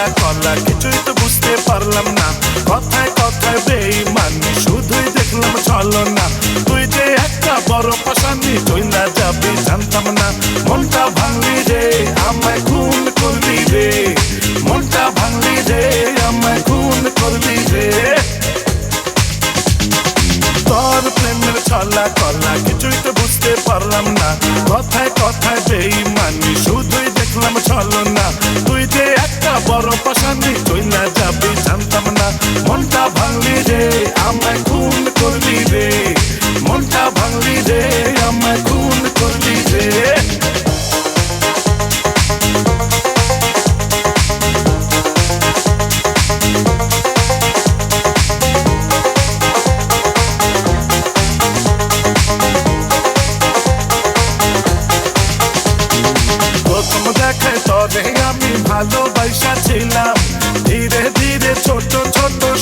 ছলা কলা কিছুই তো বুঝতে পারলাম না। কথায় কথায় বেইমানি শুধুই দেখলাম চলো না তুই যে একটা বড় পাশানি চইলা যাবি জানতাম না। মনটা ভাঙলি রে, আমায় খুন করলি রে। মনটা ভাঙলি রে, আমায় খুন করলি রে। তোর প্রেমের ছলা, কলা কিছুই তো বুঝতে পারলাম না। কথায় কথায় বেইমানি শুধুই দেখলাম চলো না তুই বড় পাশানি তুই না যাবি জানতাম না মনটা ভাঙলি রে।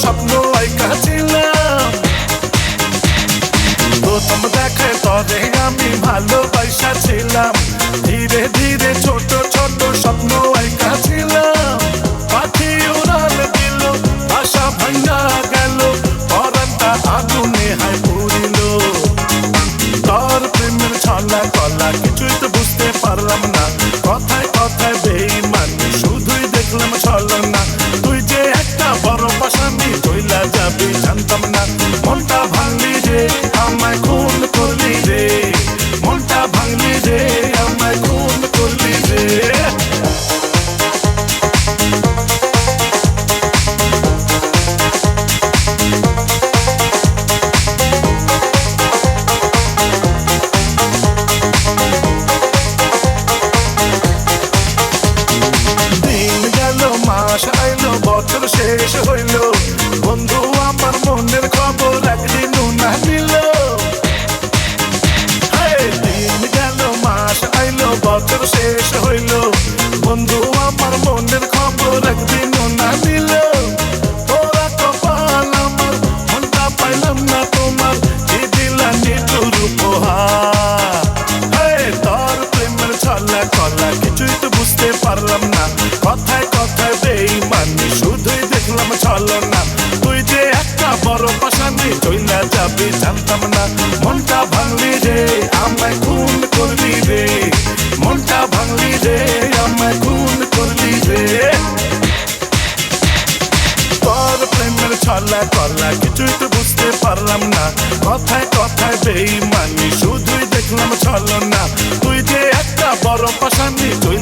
স্বপ্ন আইকা প্রথম দেখায় তবে আমি ছিলাম। ধীরে ধীরে ছোট ছোট স্বপ্ন বুঝতে পারলাম না। কথায় কথায় বেইমান শুধুই দেখলাম ছলো জানতাম না। মনটা ভাঙলি রে আমায় খুন করলি রে মনটা ভাঙলি রে আমায় খুন করলি রে দিন গেল না। কথায় কথায় বেইমানি শুধুই দেখলাম চলো না তুই যে একটা বড় পাশানি চইলা যাবি, জানতাম না। মনটা ভাঙলি রে, আমায় খুন করলি রে। মনটা ভাঙলি রে, আমায় খুন করলি রে। তোর প্রেমের ছলা কলা কিছুই তো বুঝতে পারলাম না। কথায় কথায় বেইমানি শুধুই দেখলাম চলো না তুই যে একটা বড় পাশানি তুই